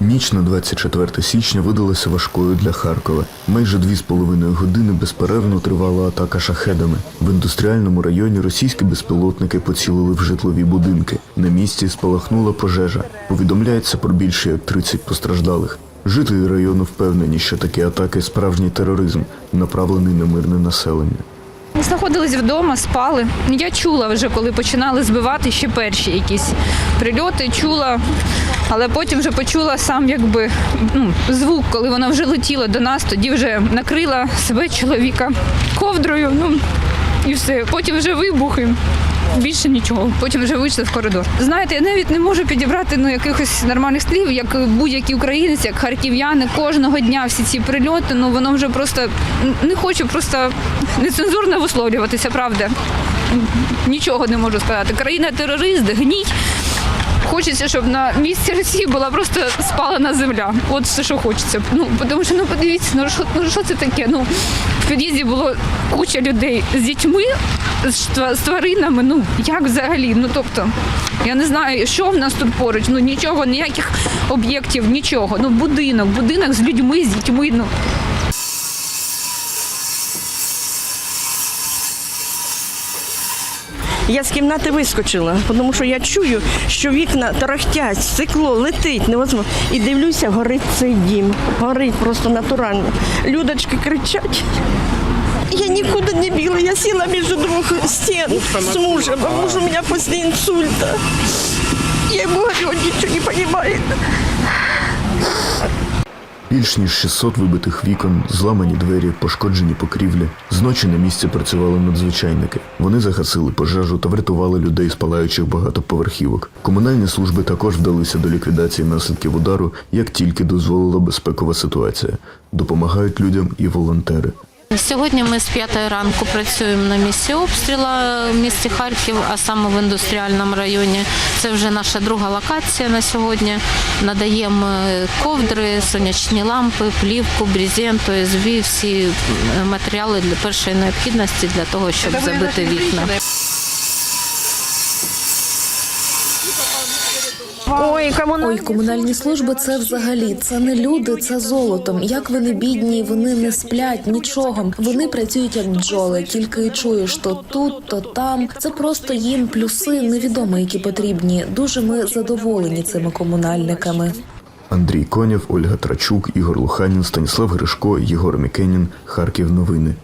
Ніч на 24 січня видалася важкою для Харкова. Майже дві з половиною години безперервно тривала атака шахедами. В індустріальному районі російські безпілотники поцілили в житлові будинки. На місці спалахнула пожежа. Повідомляється про більше як 30 постраждалих. Жителі району впевнені, що такі атаки справжній тероризм, направлений на мирне населення. Знаходились вдома, спали. Я чула вже, коли починали збивати ще перші якісь прильоти, чула, але потім вже почула сам якби ну, звук, коли вона вже летіла до нас, тоді вже накрила себе чоловіка ковдрою. Ну і все. Потім вже вибухи. Більше нічого. Потім вже вийшли в коридор. Знаєте, я навіть не можу підібрати ну якихось нормальних слів, як будь-який українець, як харків'яни. Кожного дня всі ці прильоти. Ну воно вже просто не хочу просто нецензурно висловлюватися, правда. Нічого не можу сказати. Країна терорист, гній. Хочеться, щоб на місці Росії була просто спалена земля. От все, що хочеться. Ну тому що ну подивіться, ну що, ну що це таке? Ну в під'їзді було куча людей з дітьми, з тваринами. Ну як взагалі? Ну тобто, я не знаю, що в нас тут поруч. Ну нічого, ніяких об'єктів, нічого. Ну будинок, будинок з людьми, з дітьми. Ну Я з кімнати вискочила, тому що я чую, що вікна тарахтять, стекло летить, невозможно. І дивлюся, горить цей дім. Горить просто натурально. Людочки кричать. Я нікуди не бігла, я сіла між двох стін з мужем, а муж у мене після інсульта. Я йому говорю, он не розуміє. Більш ніж 600 вибитих вікон, зламані двері, пошкоджені покрівлі. Зночі на місці працювали надзвичайники. Вони загасили пожежу та врятували людей з палаючих багатоповерхівок. Комунальні служби також вдалися до ліквідації наслідків удару, як тільки дозволила безпекова ситуація. Допомагають людям і волонтери. Сьогодні ми з п'ятої ранку працюємо на місці обстріла в місті Харків, а саме в індустріальному районі. Це вже наша друга локація на сьогодні. Надаємо е, ковдри, сонячні лампи, плівку, брезент, ОСВ, всі матеріали для першої необхідності для того, щоб забити вікна. Ой, комунальні Ой, комунальні служби це взагалі це не люди, це золотом. Як вони бідні, вони не сплять нічого. Вони працюють як бджоли, тільки чуєш то тут, то там. Це просто їм плюси, невідомо які потрібні. Дуже ми задоволені цими комунальниками. Андрій Конєв, Ольга Трачук, Ігор Луханін, Станіслав Гришко, Єгор Мікенін, Харків. Новини.